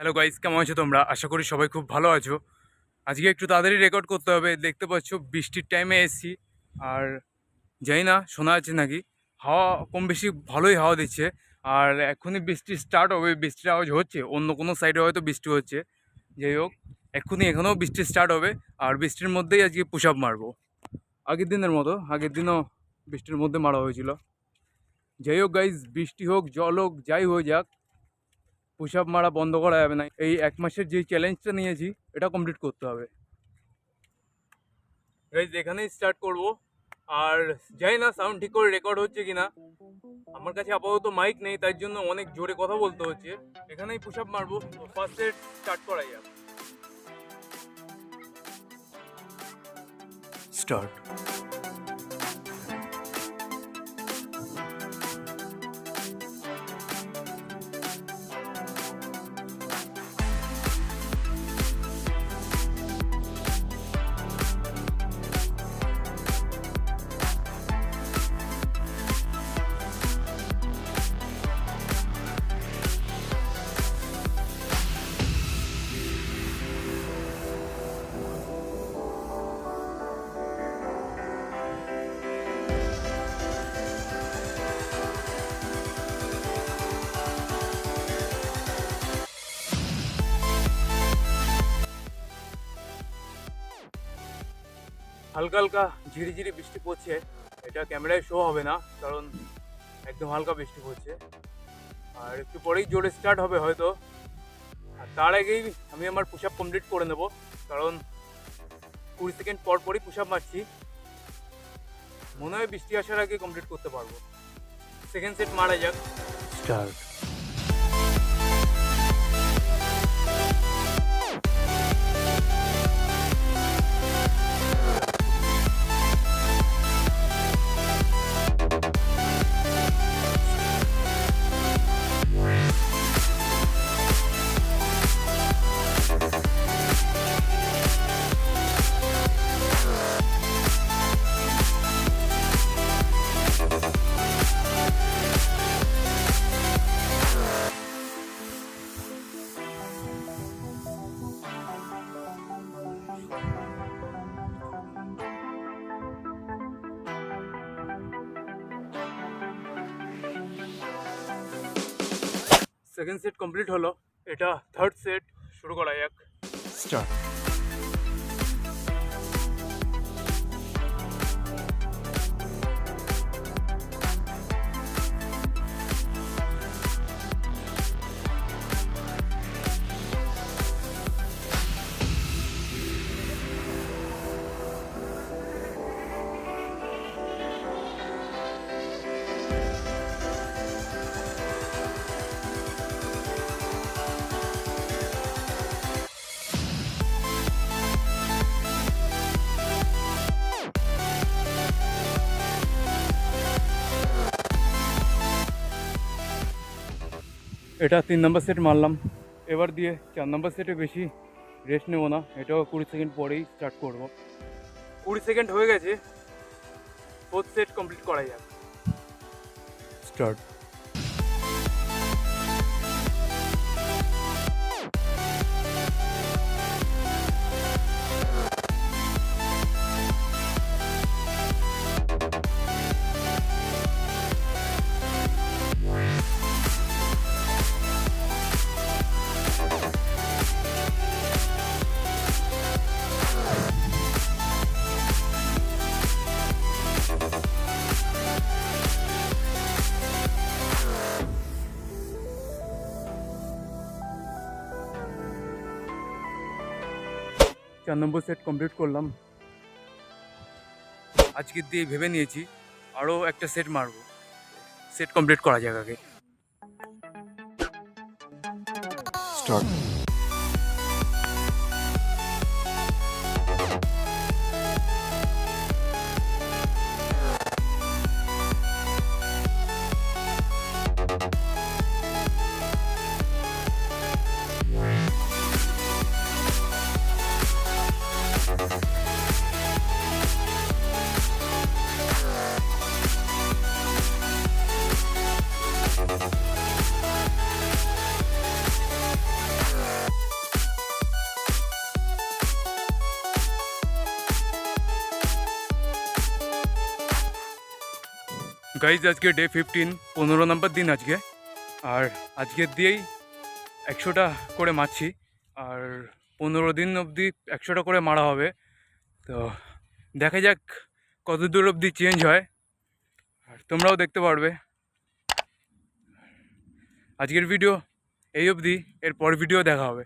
Hello guys কেমন আছো তোমরা? আশা করি সবাই খুব ভালো আছো। আজকে একটু তাড়াতাড়ি রেকর্ড করতে হবে। দেখতে পাচ্ছ, বৃষ্টির টাইমে এসছি। আর জানি না, শোনা আছে নাকি? হাওয়া কম বেশি ভালোই হাওয়া দিচ্ছে। আর এক্ষুনি বৃষ্টি স্টার্ট হবে, বৃষ্টির আওয়াজ হচ্ছে। অন্য কোনো সাইডে হয়তো বৃষ্টি হচ্ছে। যাই হোক এক্ষুনি এখানেও বৃষ্টি স্টার্ট হবে। আর বৃষ্টির মধ্যেই আজকে পুশ আপ মারবো। আগের দিনের মতো, আগের দিনও বৃষ্টির মধ্যে মারা হয়েছিল। যাই হোক গাইজ বৃষ্টি হোক, জল হোক, যাই হয়ে যাক। পুশ আপ মারা বন্ধ করা যাবে না। এই এক মাসের যে চ্যালেঞ্জটা নিয়েছি এটা কমপ্লিট করতে হবে। গাইজ এখানেই স্টার্ট করব। আর যাই না সাউন্ড ঠিক করে রেকর্ড হচ্ছে কিনা। আমার কাছে আপাতত মাইক নেই তাই জন্য অনেক জোরে কথা বলতে হচ্ছে। এখানেই পুশ আপ মারবো। ফার্স্ট সেট স্টার্ট করাই যাবে স্টার্ট হালকা হালকা ঝিরিঝিরি বৃষ্টি পড়ছে। এটা ক্যামেরায় শো হবে না, কারণ একদম হালকা বৃষ্টি পড়ছে। আর একটু পরেই জোরে স্টার্ট হবে হয়তো। আর তার আগেই আমি আমার পুশ আপ কমপ্লিট করে নেব, কারণ কুড়ি সেকেন্ড পর পরই পুশ আপ মারছি। মনে হয় বৃষ্টি আসার আগে কমপ্লিট করতে পারব। সেকেন্ড সেট মারা যাক। স্টার্ট সেকেন্ড সেট কমপ্লিট হলো। এটা থার্ড সেট শুরু করা যাক। স্টার্ট এটা তিন নম্বর সেট মারলাম। এবার দিয়ে চার নম্বর সেটে বেশি রেস্ট নেব না। এটাও কুড়ি সেকেন্ড পরেই স্টার্ট করব। কুড়ি সেকেন্ড হয়ে গেছে। ফোর্থ সেট কমপ্লিট করা যাক। স্টার্ট চার নম্বর সেট কমপ্লিট করলাম। আজকের দিয়ে ভেবে নিয়েছি আরও একটা সেট মারবো। সেট কমপ্লিট করা যাক আগে। Start. গাইজ, আজকে ডে ফিফটিন পনেরো নম্বর দিন আজকে। আর আজকের দিয়েই একশোটা করে মারছি। আর পনেরো দিন অবধি একশোটা করে মারা হবে। তো দেখা যাক কত দূর অবধি চেঞ্জ হয়। আর তোমরাও দেখতে পারবে। আজকের ভিডিও এই অবধি এর পর ভিডিও দেখা হবে।